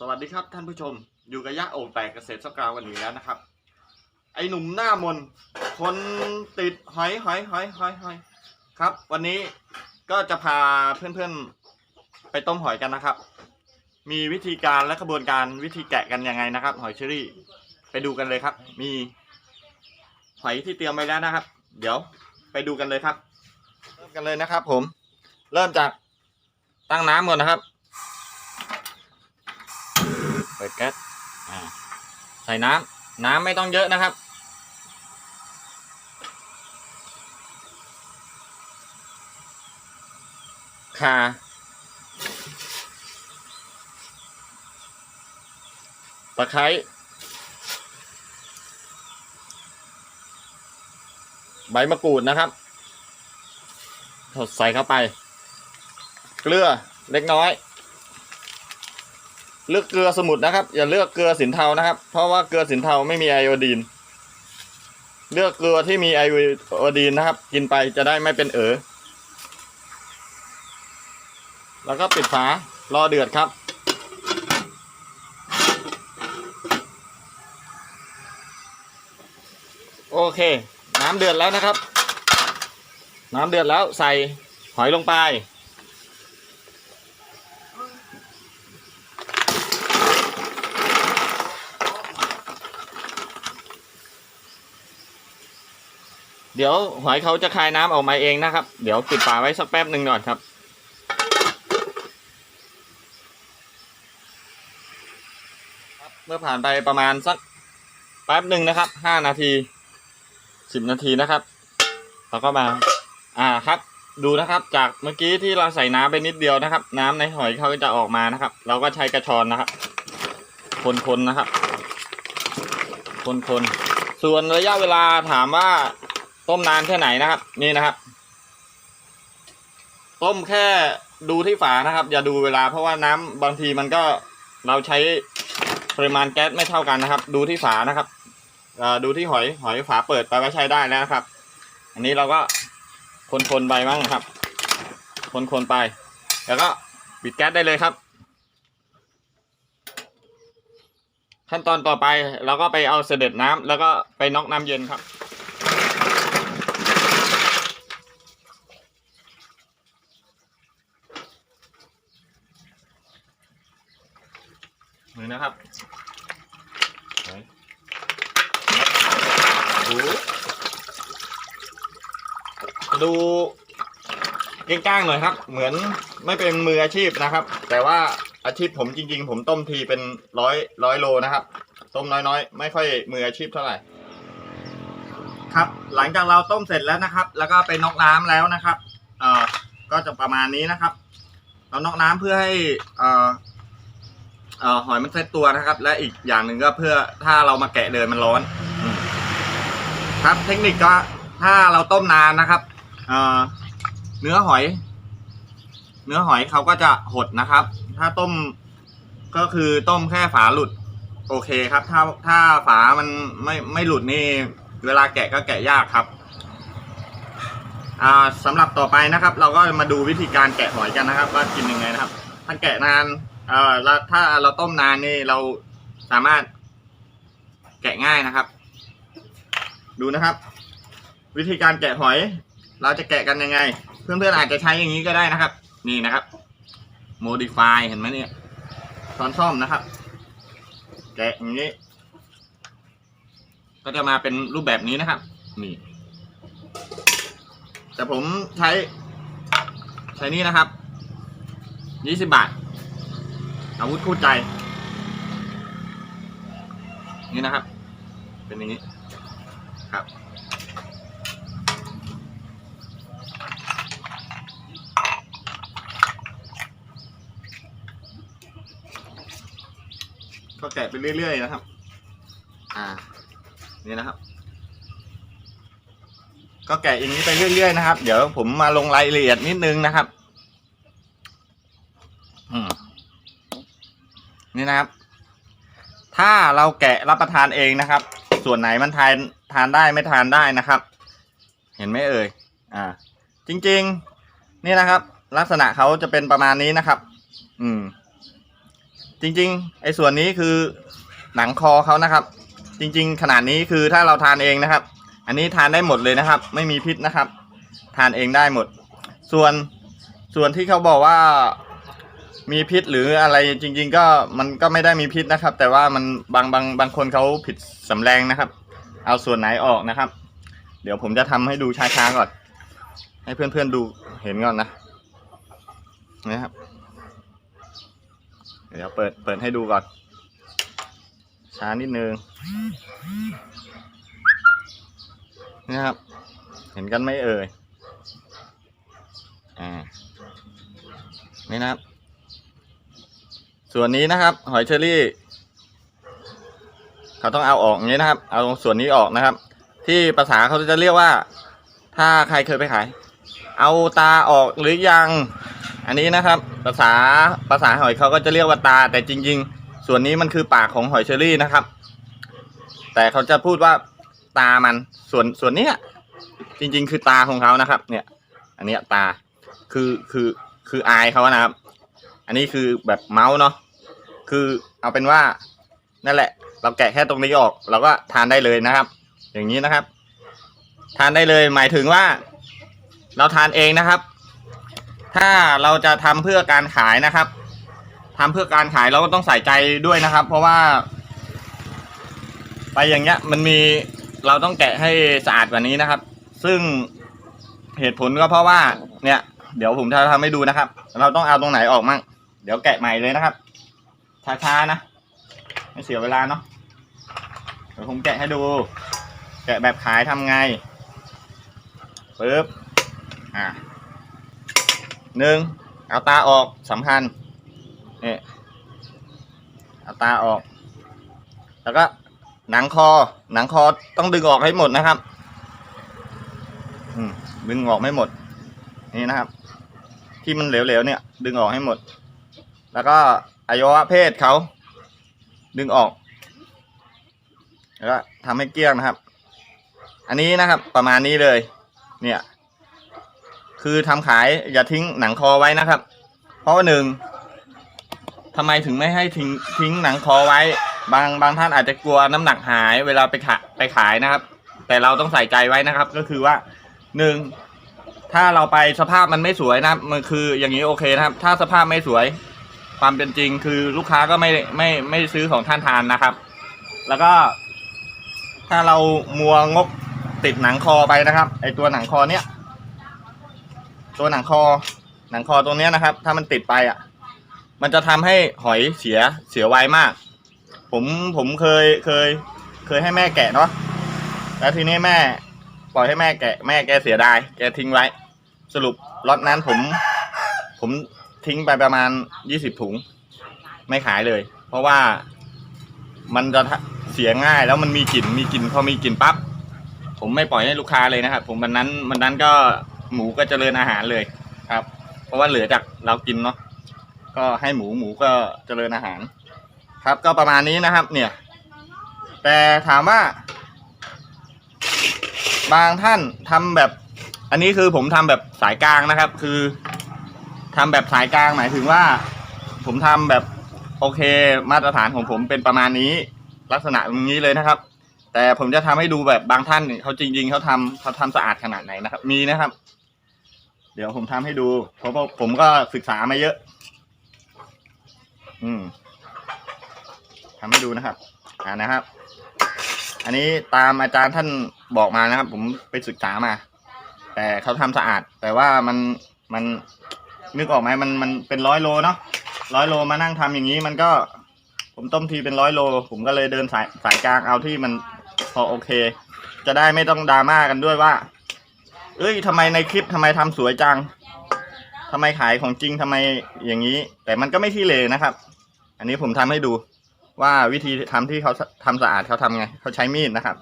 สวัสดีครับท่านผู้ชม อยู่กับยะโอ่งแตกเกษตรสกาววันนี้แล้วนะครับ ไอหนุ่มหน้ามน คนติดหอยหอยหอยหอยหอยครับ วันนี้ก็จะพาเพื่อนๆ ไปต้มหอยกันนะครับ มีวิธีการและกระบวนการวิธีแกะกันยังไงนะครับ หอยเชอรี่ ไปดูกันเลยครับ มีหอยที่เตรียมไว้แล้วนะครับ เดี๋ยวไปดูกันเลยครับ เริ่มกันเลยนะครับ ผม เริ่มจากตั้งน้ำก่อนนะครับ ปิดแก๊สอ่าใส่น้ำน้ำไม่ต้องเยอะนะครับข่าตะไคร้ใบมะกรูดนะครับใส่เข้าไป เกลือเล็กน้อย เลือกเกลือสมุนนะครับ อย่าเลือกเกลือสินเทานะครับ เพราะว่าเกลือสินเทาไม่มีไอโอดีน เลือกเกลือที่มีไอโอดีนนะครับ กินไปจะได้ไม่เป็นเออแล้วก็ปิดฝารอเดือดครับโอเค น้ำเดือดแล้วนะครับ น้ำเดือดแล้วใส่หอยลงไป เดี๋ยวหอยเขาจะคายน้ำออกมาเองนะครับ เดี๋ยวปิดฝาไว้สักแป๊บหนึ่งก่อนครับครับ เมื่อผ่านไปประมาณสักแป๊บหนึ่งนะครับห้านาทีสิบนาทีนะครับเราก็มา อ่าครับ ดูนะครับ จากเมื่อกี้ที่เราใส่น้ำไปนิดเดียวนะครับ น้ำในหอยเขาจะออกมานะครับ เราก็ใช้กระชอนนะครับ คนๆนะครับ คนๆส่วนระยะเวลาถามว่า ต้มนานแค่ไหนนะครับ นี่นะครับ ต้มแค่ดูที่ฝานะครับ อย่าดูเวลาเพราะว่าน้ำบางทีมันก็เราใช้ปริมาณแก๊สไม่เท่ากันนะครับ ดูที่ฝานะครับดูที่หอยหอยฝาเปิดไปก็ใช้ได้แล้วนะครับ อันนี้เราก็คนๆไปบ้างครับ คนๆไป แล้วก็ปิดแก๊สได้เลยครับ ขั้นตอนต่อไปเราก็ไปเอาเสด็จน้ำแล้วก็ไปน็อกน้ำเย็นครับ นี่นะครับไหนดูดูก้างๆหน่อยครับ เหมือนไม่เป็นมืออาชีพนะครับ แต่ว่าอาชีพผมจริง ๆ ผมต้มทีเป็นร้อยร้อยโลนะครับ ต้มน้อยๆ ไม่ค่อยมืออาชีพเท่าไหร่ ครับ หลังจากเราต้มเสร็จแล้วนะครับ แล้วก็ไปน็อกน้ำแล้วนะครับ เอ่อก็จะประมาณนี้นะครับ เราน็อกน้ำเพื่อให้เอ่อเอ่อ หอยมันเซตตัวนะครับ และอีกอย่างหนึ่งก็เพื่อถ้าเรามาแกะเดินมันร้อนอครับเทคนิคก็ถ้าเราต้มนานนะครับเเนื้อหอย เนื้อหอยเขาก็จะหดนะครับ ถ้าต้มก็คือต้มแค่ฝาหลุด โอเคครับ ถ้าถ้าฝามันไม่ไม่หลุดนี่ เวลาแกะก็แกะยากครับสำหรับต่อไปนะครับ เราก็มาดูวิธีการแกะหอยกันนะครับ ว่ากินยังไงนะครับ ถ้าแกะนาน เอ่อแล้วถ้าเราต้มนานนี่เราสามารถแกะง่ายนะครับ ดูนะครับ วิธีการแกะหอย เราจะแกะกันยังไง เพื่อนๆอาจจะใช้อย่างนี้ก็ได้นะครับ นี่นะครับ modify เห็นไหมเนี่ยช้อนส้อมนะครับ แกะอย่างนี้ ก็จะมาเป็นรูปแบบนี้นะครับ นี่ แต่ผมใช้ ใช้นี่นะครับยี่สิบบาท อาวุธคู่ใจ นี่นะครับ เป็นอย่างนี้ครับ ก็แกะไปเรื่อยๆนะครับ อ่า นี่นะครับก็แกะอย่างนี้ไปเรื่อยๆนะครับ เดี๋ยวผมมาลงรายละเอียดนิดนึงนะครับ อืม นี่นะครับ ถ้าเราแกะรับประทานเองนะครับ ส่วนไหนมันทานทานได้ไม่ทานได้นะครับ เห็นไหมเอ่ยอ่า จริงๆ นี่นะครับ ลักษณะเขาจะเป็นประมาณนี้นะครับ อืม จริงๆ ไอ้ส่วนนี้คือหนังคอเขานะครับ จริง ๆ ขนาดนี้คือถ้าเราทานเองนะครับ อันนี้ทานได้หมดเลยนะครับ ไม่มีพิษนะครับ ทานเองได้หมด ส่วนส่วนที่เขาบอกว่า มีพิษหรืออะไรจริง ๆ ก็มันก็ไม่ได้มีพิษนะครับ แต่ว่ามันบางบางบางคนเขาผิดสำแรงนะครับ เอาส่วนไหนออกนะครับ เดี๋ยวผมจะทำให้ดูช้าๆก่อน ให้เพื่อนๆดูเห็นก่อนนะนะครับ เดี๋ยวเปิดเปิดให้ดูก่อน ช้านิดนึงนะครับ เห็นกันไหมเอ่ยอ่านี่นะครับ ส่วนนี้นะครับ หอยเชอรี่ เขาต้องเอาออกอย่างนี้นะครับ เอาส่วนนี้ออกนะครับ ที่ภาษาเขาจะเรียกว่า ถ้าใครเคยไปขาย เอาตาออกหรือยัง อันนี้นะครับ ภาษาภาษาหอยเขาก็จะเรียกว่าตา แต่จริง ๆ ส่วนนี้มันคือปากของหอยเชอรี่นะครับ แต่เขาจะพูดว่าตามันส่วนส่วนเนี้ยจริง ๆ คือตาของเขานะครับ เนี่ย อันเนี้ยตาคือคือคืออายเขานะครับ อันนี้คือแบบเมาส์เนาะคือเอาเป็นว่านั่นแหละ เราแกะแค่ตรงนี้ออก เราก็ทานได้เลยนะครับ อย่างนี้นะครับ ทานได้เลยหมายถึงว่า เราทานเองนะครับ ถ้าเราจะทำเพื่อการขายนะครับทำเพื่อการขายเราก็ต้องใส่ใจด้วยนะครับ เพราะว่า ไปอย่างเงี้ย มันมีเราต้องแกะให้สะอาดกว่านี้นะครับ ซึ่งเหตุผลก็เพราะว่า เนี่ย เดี๋ยวผมจะทำให้ดูนะครับ เราต้องเอาตรงไหนออกมั่ง เดี๋ยวแกะใหม่เลยนะครับช้าๆนะ ไม่เสียเวลาเนาะเดี๋ยวผมแกะให้ดู แกะแบบขายทำไงปึ๊บอะหนึ่งเอาตาออกสำคัญเนี่ยเอาตาออก แล้วก็หนังคอ หนังคอต้องดึงออกให้หมดนะครับดึงออกไม่หมด นี่นะครับ ที่มันเหลวๆเนี่ย ดึงออกให้หมด แล้วก็อวัยวะเพศเขาดึงออก แล้วก็ทำให้เกลี้ยงนะครับ อันนี้นะครับประมาณนี้เลย เนี่ย คือทำขายอย่าทิ้งหนังคอไว้นะครับ เพราะว่าหนึ่งทำไมถึงไม่ให้ทิ้งทิ้งหนังคอไว้ บางบางท่านอาจจะกลัวน้ำหนักหายเวลาไปขายไปขายนะครับ แต่เราต้องใส่ใจไว้นะครับ ก็คือว่าหนึ่งถ้าเราไปสภาพมันไม่สวยนะมันคืออย่างนี้โอเคนะครับ ถ้าสภาพไม่สวย ความเป็นจริงคือลูกค้าก็ไม่ไม่ไม่ซื้อของท่านทานนะครับ แล้วก็ถ้าเรามัวงกติดหนังคอไปนะครับ ไอตัวหนังคอเนี้ยตัวหนังคอ หนังคอตรงเนี้ยนะครับ ถ้ามันติดไปอะ มันจะทำให้หอยเสียเสียไวมาก ผมผมเคยเคย เคยให้แม่แกะเนาะแล้วทีนี้แม่ปล่อยให้แม่แกะแม่แกเสียดายแกทิ้งไว้ สรุปล็อตนั้นผม ผม ทิ้งไปประมาณยี่สิบถุง ไม่ขายเลย เพราะว่ามันจะเสียง่ายแล้วมันมีกลิ่นมีกลิ่นพอมีกลิ่นปั๊บผมไม่ปล่อยให้ลูกค้าเลยนะครับผมวันนั้นวันนั้นก็หมูก็เจริญอาหารเลยครับ เพราะว่าเหลือจากเรากินเนาะก็ให้หมูหมูก็เจริญอาหาร ครับก็ประมาณนี้นะครับ เนี่ย แต่ถามว่า บางท่านทำแบบ อันนี้คือผมทำแบบสายกลางนะครับ คือ ทำแบบสายกลางหมายถึงว่า ผมทำแบบโอเคมาตรฐานของผมเป็นประมาณนี้ ลักษณะตรงนี้เลยนะครับ แต่ผมจะทำให้ดูแบบบางท่านเนี่ยเขาจริง ๆเขาทำเขาทำสะอาดขนาดไหนนะครับ มีนะครับ เดี๋ยวผมทำให้ดูเพราะว่าผมก็ศึกษามาเยอะ อืมทำให้ดูนะครับ อ่านะครับ อันนี้ตามอาจารย์ท่านบอกมานะครับ ผมไปศึกษามา แต่เขาทำสะอาด แต่ว่ามันมัน นึกออกไหมมันมันเป็นร้อยโลเนาะร้อยโลมานั่งทำอย่างนี้มันก็ ผมต้มทีเป็นร้อยโล ผมก็เลยเดินสายสายกลางเอาที่มันพอโอเค จะได้ไม่ต้องดราม่ากันด้วยว่า เอ้ยทำไมในคลิปทำไมทำสวยจังทำไมขายของจริงทำไมอย่างนี้ แต่มันก็ไม่ที่เลนะครับ อันนี้ผมทำให้ดูว่าวิธีทำที่เขาทำสะอาดเขาทำไงเขาใช้มีดนะครับ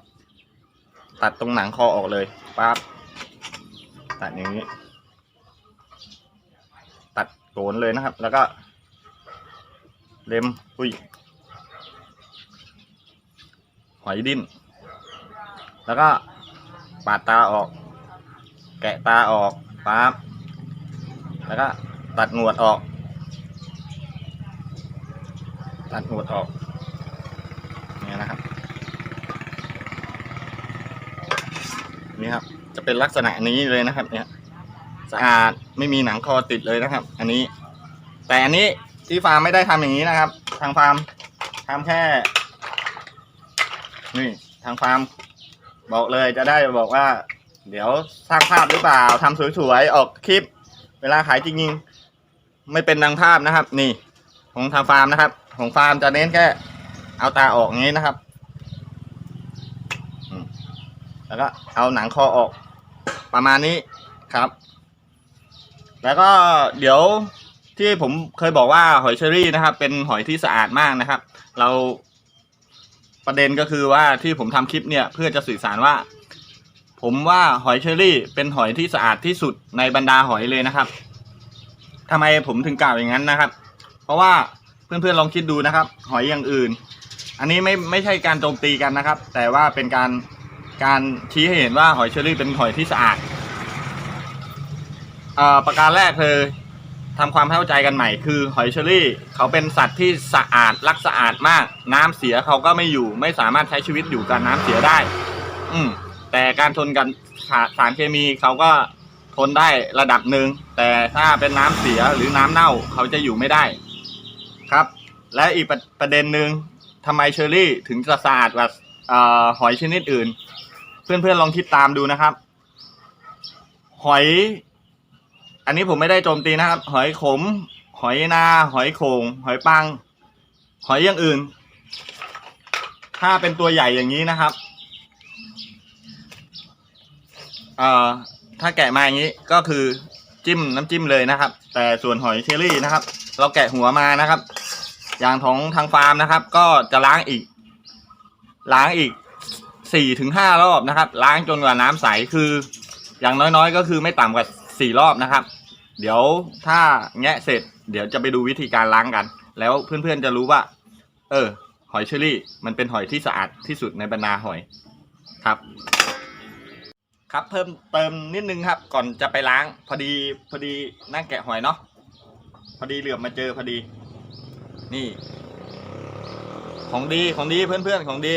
ตัดตรงหนังคอออกเลยปั๊บตัดอย่างนี้ โกนเลยนะครับ แล้วก็ เล็มอุ้ยหอยดิ้น แล้วก็ปาดตาออก แกะตาออกปั๊บแล้วก็ตัดหนวดออก ตัดหัวดออกเนี่ยนะครับ นี่ครับ จะเป็นลักษณะนี้เลยนะครับ เนี่ย สะอาด ไม่มีหนังคอติดเลยนะครับ อันนี้ แต่อันนี้ที่ฟาร์มไม่ได้ทำอย่างนี้นะครับ ทางฟาร์มทำแค่ นี่ ทางฟาร์มบอกเลยจะได้บอกว่า เดี๋ยวสร้างภาพหรือเปล่าทำสวยๆออกคลิป เวลาขายจริงๆไม่เป็นดังภาพนะครับ นี่ ของทางฟาร์มนะครับ ของฟาร์มจะเน้นแค่ เอาตาออกงี้นะครับแล้วก็เอาหนังคอออกประมาณนี้ครับ แล้วก็เดี๋ยวที่ผมเคยบอกว่าหอยเชอรี่นะครับ เป็นหอยที่สะอาดมากนะครับ เราประเด็นก็คือว่าที่ผมทำคลิปเนี่ยเพื่อจะสื่อสารว่า ผมว่าหอยเชอรี่เป็นหอยที่สะอาดที่สุดในบรรดาหอยเลยนะครับทำไมผมถึงกล่าวอย่างนั้นนะครับ เพราะว่าเพื่อนๆลองคิดดูนะครับ หอยอย่างอื่น อันนี้ไม่ไม่ใช่การโจมตีกันนะครับ แต่ว่าเป็นการการชี้ให้เห็นว่าหอยเชอรี่เป็นหอยที่สะอาด อ่อประการแรกคือทำความเข้าใจกันใหม่ คือหอยเชอรี่เขาเป็นสัตว์ที่สะอาดรักสะอาดมาก น้ำเสียเขาก็ไม่อยู่ ไม่สามารถใช้ชีวิตอยู่กับน้ำเสียได้ อืมแต่การทนกันสาสารเคมีเขาก็ทนได้ระดับหนึ่งแต่ถ้าเป็นน้ำเสียหรือน้ำเน่าเขาจะอยู่ไม่ได้ ครับ และอีกประประเด็นหนึ่งทำไมเชอรี่ถึงจะสะอาดกว่าเอ่อหอยชนิดอื่น เพื่อนๆลองคิดตามดูนะครับ หอย อันนี้ผมไม่ได้โจมตีนะครับ หอยขม หอยนา หอยโขงหอยปัง หอยอย่างอื่น ถ้าเป็นตัวใหญ่อย่างนี้นะครับ เอ่อ ถ้าแกะมาอย่างนี้ก็คือจิ้มน้ำจิ้มเลยนะครับ แต่ส่วนหอยเชอรี่นะครับ เราแกะหัวมานะครับ อย่างของทางฟาร์มนะครับ ก็จะล้างอีก ล้างอีกสี่ถึงห้ารอบนะครับ ล้างจนกว่าน้ำใสคือ อย่างน้อยๆ ก็คือไม่ต่ำกว่า สี่รอบนะครับ เดี๋ยวถ้าแงะเสร็จ เดี๋ยวจะไปดูวิธีการล้างกัน แล้วเพื่อนๆจะรู้ว่า เออ หอยเชอรี่ มันเป็นหอยที่สะอาดที่สุดในบรรดาหอยครับ ครับเพิ่มเติมนิดนึงครับ ก่อนจะไปล้าง พอดีพอดีนั่งแกะหอยเนาะพอดีเหลือบมาเจอพอดี นี่ ของดีของดีเพื่อนๆของดี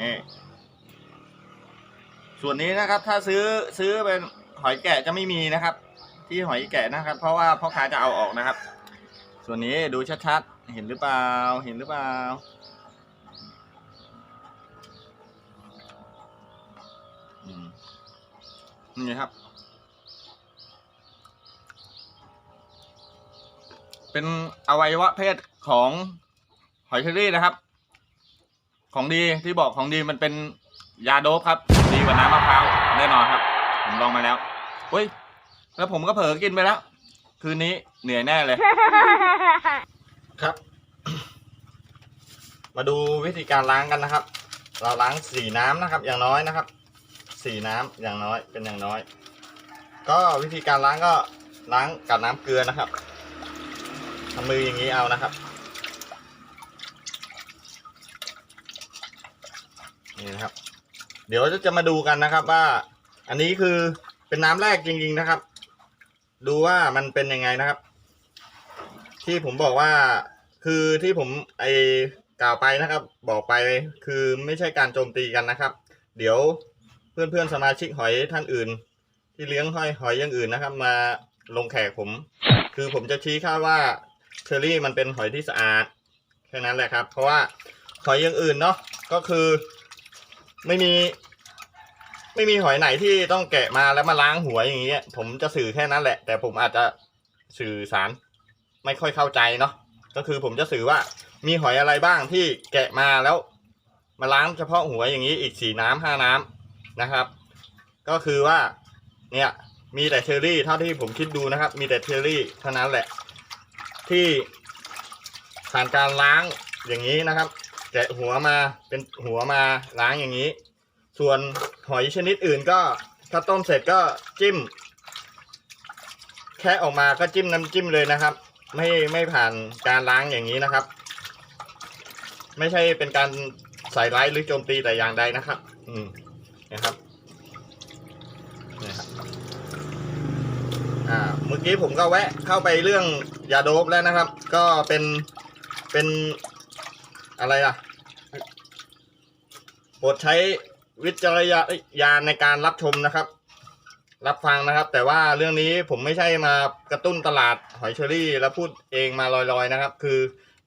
นี่ ส่วนนี้นะครับ ถ้าซื้อซื้อเป็นหอยแกะจะไม่มีนะครับ ที่หอยแกะนะครับ เพราะว่าพ่อค้าจะเอาออกนะครับ ส่วนนี้ดูชัดๆ เห็นหรือเปล่า เห็นหรือเปล่าอนี่ครับ เป็นอวัยวะเพศของหอยเชอรี่นะครับ ของดีที่บอกของดีมันเป็นยาโดบครับ ว่าน้ำมะพร้าวแน่นอนครับ ผมลองมาแล้วเฮ้ยแล้วผมก็เผลอกินไปแล้ว คืนนี้เหนื่อยแน่เลย ครับ มาดูวิธีการล้างกันนะครับ เราล้างสีน้ำนะครับ อย่างน้อยนะครับ สีน้ำอย่างน้อยเป็นอย่างน้อย ก็วิธีการล้างก็ล้างกับน้ำเกลือนะครับทำมืออย่างนี้เอานะครับนี่นะครับ เดี๋ยวจะมาดูกันนะครับว่า อันนี้คือเป็นน้ำแรกจริง ๆนะครับ ดูว่ามันเป็นยังไงนะครับ ที่ผมบอกว่าคือที่ผมไอกล่าวไปนะครับ บอกไปคือไม่ใช่การโจมตีกันนะครับ เดี๋ยวเพื่อนๆสมาชิกหอยท่านอื่น ที่เลี้ยงหอยหอยอย่างอื่นนะครับ มาลงแขกผม คือผมจะชี้ค่าว่าเชอรี่มันเป็นหอยที่สะอาดแค่นั้นแหละครับ เพราะว่าหอยอย่างอื่นเนาะก็คือ ไม่มี ไม่มีหอยไหนที่ต้องแกะมาแล้วมาล้างหัวอย่างเงี้ย ผมจะสื่อแค่นั้นแหละ แต่ผมอาจจะสื่อสาร ไม่ค่อยเข้าใจเนาะก็คือผมจะสื่อว่ามีหอยอะไรบ้างที่แกะมาแล้ว มาล้างเฉพาะหัวอย่างนี้อีกสี่น้ำห้าน้ำนะครับ ก็คือว่า เนี่ยมีแต่เชอรี่เท่าที่ผมคิดดูนะครับ มีแต่เชอรี่เท่านั้นแหละ ที่ผ่านการล้างอย่างนี้นะครับ แกะหัวมาเป็นหัวมาล้างอย่างนี้ ส่วนหอยชนิดอื่นก็ถ้าต้มเสร็จก็จิ้ม แค่ออกมาก็จิ้มน้ำจิ้มเลยนะครับ ไม่ไม่ผ่านการล้างอย่างนี้นะครับ ไม่ใช่เป็นการใส่ร้ายหรือโจมตีแต่อย่างใดนะครับ อืมนะครับนี่ครับอ่าเมื่อกี้ผมก็แวะเข้าไปเรื่องยาโดบแล้วนะครับ ก็เป็นเป็น อะไรล่ะโปรดใช้วิจารณญาณในการรับชมนะครับ รับฟังนะครับ แต่ว่าเรื่องนี้ผมไม่ใช่มากระตุ้นตลาดหอยเชอรี่ แล้วพูดเองมาลอยๆนะครับ คือ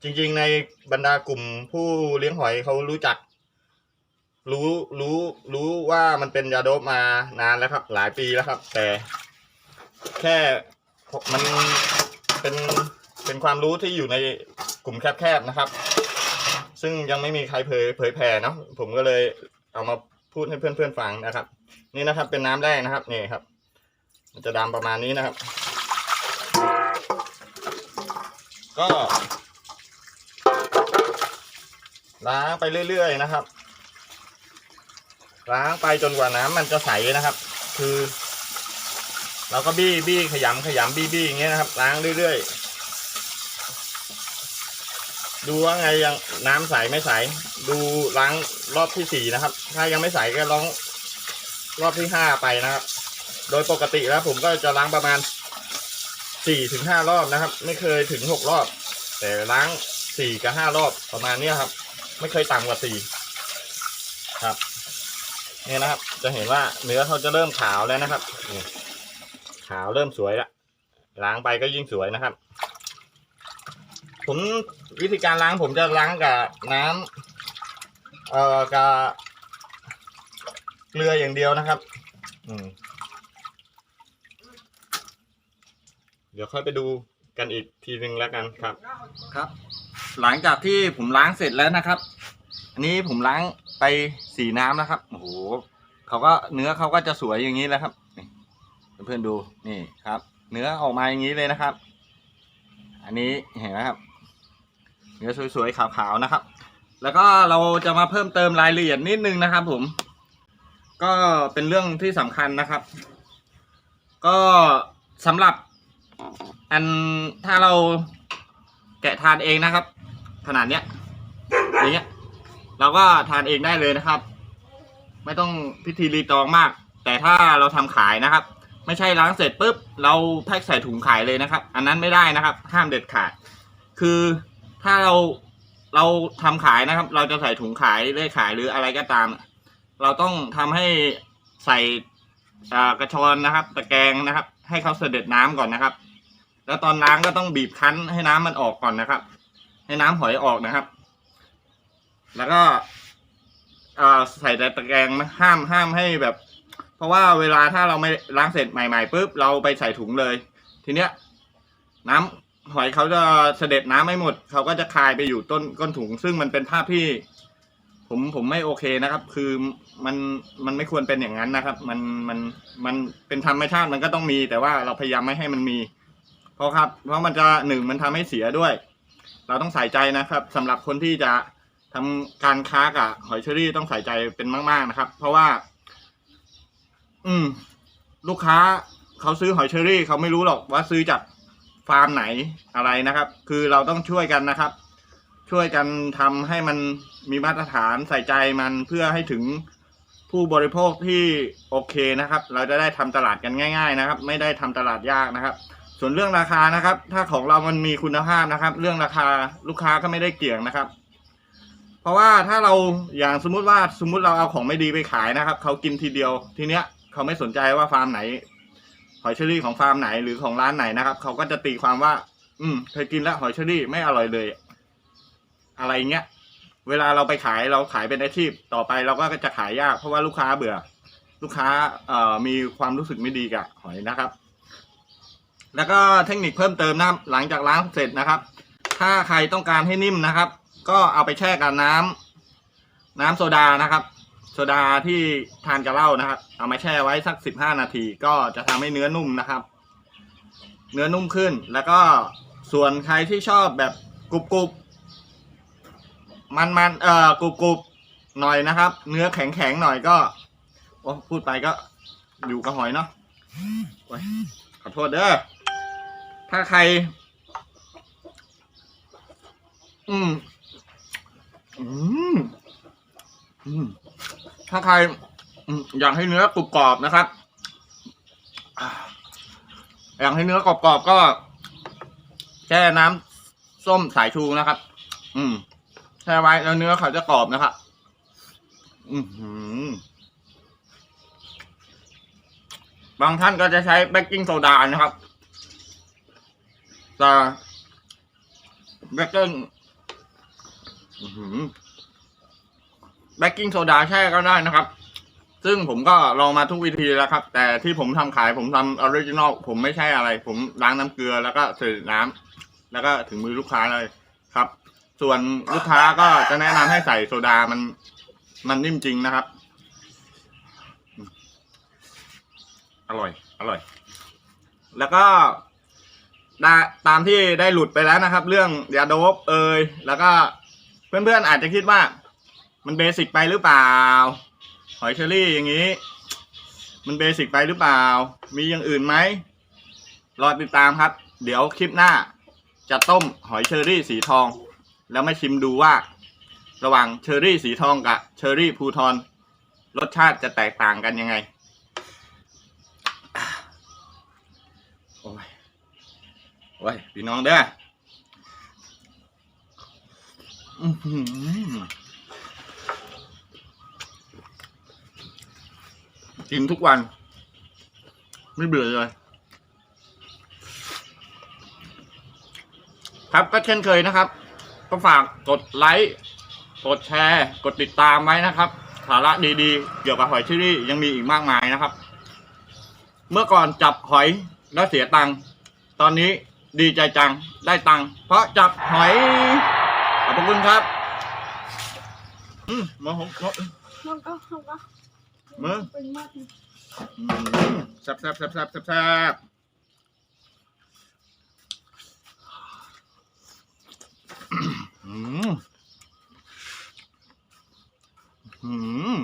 จริงๆในบรรดากลุ่มผู้เลี้ยงหอยเขารู้จัก รู้รู้รู้ว่ามันเป็นยาโดบมานานแล้วครับ หลายปีแล้วครับ แต่ แค่มันเป็นเป็นความรู้ที่อยู่ในกลุ่มแคบๆนะครับ ซึ่งยังไม่มีใครเผยเผยแผ่เนาะผมก็เลยเอามาพูดให้เพื่อนๆฟังนะครับ นี่นะครับเป็นน้ำแรกนะครับนี่ครับ มันจะดำประมาณนี้นะครับ ก็ล้างไปเรื่อยๆนะครับ ล้างไปจนกว่าน้ำมันจะใสนะครับ คือ เราก็บี้บี้ขยำขยำบี้บี้อย่างเงี้ยนะครับ ล้างเรื่อยๆ ดูว่าไงยังน้ำใสไม่ใส ดูล้างรอบที่สี่นะครับ ถ้ายังไม่ใสก็ล้างรอบที่ห้าไปนะครับ โดยปกติแล้วผมก็จะล้างประมาณสี่ถึงห้ารอบนะครับ ไม่เคยถึงหกรอบ แต่ล้างสี่กับห้ารอบประมาณเนี้ครับ ไม่เคยต่ำกว่าสี่ครับนี่นะครับ จะเห็นว่าเนื้อเขาจะเริ่มขาวแล้วนะครับขาวเริ่มสวยละล้างไปก็ยิ่งสวยนะครับ ผมวิธีการล้างผมจะล้างกับน้ำเอ่อกับเกลืออย่างเดียวนะครับ อืมเดี๋ยวค่อยไปดูกันอีกทีหนึ่งแล้วกันครับ ครับ หลังจากที่ผมล้างเสร็จแล้วนะครับ อันนี้ผมล้างไปสีน้ำนะครับโอ้โหเขาก็เนื้อเขาก็จะสวยอย่างนี้แล้วครับเพื่อนๆดูนี่ครับ เนื้อออกมาอย่างนี้เลยนะครับ อันนี้เห็นไหมครับ เนื้อสวยๆขาวๆนะครับ แล้วก็เราจะมาเพิ่มเติมรายละเอียดนิดนึงนะครับ ผม ก็เป็นเรื่องที่สำคัญนะครับ ก็สำหรับอันถ้าเราแกะทานเองนะครับ ขนาดเนี้ยอย่างเงี้ยเราก็ทานเองได้เลยนะครับ ไม่ต้องพิธีรีตองมาก แต่ถ้าเราทำขายนะครับ ไม่ใช่ล้างเสร็จปุ๊บเราแพ็คใส่ถุงขายเลยนะครับ อันนั้นไม่ได้นะครับ ห้ามเด็ดขาด คือ ถ้าเราเราทำขายนะครับ เราจะใส่ถุงขายเลขขายหรืออะไรก็ตาม เราต้องทำให้ใส่กระชอนนะครับ ตะแกรงนะครับ ให้เขาเสด็จน้ำก่อนนะครับ แล้วตอนล้างก็ต้องบีบคั้นให้น้ำมันออกก่อนนะครับ ให้น้ำหอยออกนะครับ แล้วก็ใส่แต่ตะแกรงห้ามห้ามให้แบบ เพราะว่าเวลาถ้าเราไม่ล้างเสร็จใหม่ๆปุ๊บเราไปใส่ถุงเลย ทีเนี้ย น้ำ หอยเขาจะเสด็จน้ำไม่หมด เขาก็จะคายไปอยู่ต้นก้นถุง ซึ่งมันเป็นภาพที่ ผมผมไม่โอเคนะครับ คือมันมันไม่ควรเป็นอย่างนั้นนะครับ มันมันมันเป็นธรรมชาติมันก็ต้องมี แต่ว่าเราพยายามไม่ให้มันมี เพราะครับ เพราะมันจะหนึ่งมันทำให้เสียด้วย เราต้องใส่ใจนะครับสำหรับคนที่จะทำการค้ากับหอยเชอรี่ต้องใส่ใจเป็นมาก ๆนะครับ เพราะว่า อืม ลูกค้าเขาซื้อหอยเชอรี่เขาไม่รู้หรอกว่าซื้อจาการ์มไหนอะไรนะครับ คือเราต้องช่วยกันนะครับ ช่วยกันทำให้มันมีมาตรฐานใส่ใจมันเพื่อให้ถึงผู้บริโภคที่โอเคนะครับ เราจะได้ทำตลาดกันง่าย ๆ นะครับ ไม่ได้ทำตลาดยากนะครับ ส่วนเรื่องราคานะครับ ถ้าของเรามันมีคุณภาพนะครับ เรื่องราคาลูกค้าก็ไม่ได้เกี่ยงนะครับ เพราะว่าถ้าเราอย่างสมมุติว่าสมมุติเราเอาของไม่ดีไปขายนะครับเขากินทีเดียวทีเนี้ยเขาไม่สนใจว่าฟาร์มไหน หอยเชอรี่ของฟาร์มไหนหรือของร้านไหนนะครับเขาก็จะตีความว่า อืมเคยกินแล้วหอยเชอรี่ไม่อร่อยเลย อะไรเงี้ยเวลาเราไปขายเราขายเป็นอาชีพต่อไปเราก็จะขายยาก เพราะว่าลูกค้าเบื่อ ลูกค้าเอ่อมีความรู้สึกไม่ดีกับหอยนะครับ แล้วก็เทคนิคเพิ่มเติมนะหลังจากล้างเสร็จนะครับ ถ้าใครต้องการให้นิ่มนะครับ ก็เอาไปแช่กับน้ำน้ำโซดานะครับ โซดาที่ทานกับเหล้านะครับ เอามาแช่ไว้สักสิบห้านาที ก็จะทำให้เนื้อนุ่มนะครับ เนื้อนุ่มขึ้น แล้วก็ส่วนใครที่ชอบแบบกรุบกรุบมันมันๆเอ่อกรุบกรุบหน่อยนะครับ เนื้อแข็งแข็งๆหน่อยก็โอ้พูดไปก็อยู่กับหอยเนาะขอโทษเด้อถ้าใคร อืมอืมอืม ถ้าใครอยากให้เนื้อกรุบกรอบนะครับอยากให้เนื้อกรอบๆก็แช่น้ำส้มสายชูนะครับ อืมแช่ไว้แล้วเนื้อเขาจะกรอบนะครับอือหือบางท่านก็จะใช้เบกกิ้งโซดานะครับแต่เบกกิ้งอื้อ เบกกิ้งโซดาแช่ก็ได้นะครับ ซึ่งผมก็ลองมาทุกวิธีแล้วครับ แต่ที่ผมทำขายผมทำออริจินอลผมไม่ใช่อะไร ผมล้างน้ำเกลือแล้วก็ใส่น้ำแล้วก็ถึงมือลูกค้าเลยครับ ส่วนลูกค้าก็จะแนะนำให้ใส่โซดามัน มันนิ่มจริงนะครับ อร่อย อร่อย แล้วก็ได้ตามที่ได้หลุดไปแล้วนะครับ เรื่องยาโดบเอยแล้วก็เพื่อนๆอาจจะคิดว่า มันเบสิกไปหรือเปล่า หอยเชอรี่อย่างนี้ มันเบสิกไปหรือเปล่า มีอย่างอื่นไหมรอติดตามครับ เดี๋ยวคลิปหน้า จะต้มหอยเชอรี่สีทอง แล้วมาชิมดูว่า ระหว่างเชอรี่สีทองกับเชอรี่ภูทรรสชาติจะแตกต่างกันยังไงโอ้ยโอ้ยพี่น้องเด้อ อือหือ กินทุกวัน ไม่เบื่อเลย ครับก็เช่นเคยนะครับ ก็ฝากกดไลค์ กดแชร์ กดติดตามไว้นะครับ สาระดีๆ เกี่ยวกับหอยเชอรี่ยังมีอีกมากมายนะครับ เมื่อก่อนจับหอยแล้วเสียตังค์ตอนนี้ดีใจจังได้ตังค์เพราะจับหอย ขอบคุณครับ อืมมาหงมามันก็ มาเป็นมากอืมแซับแซบแซ่บแซ่บแซ่บแซ่บอืมอืม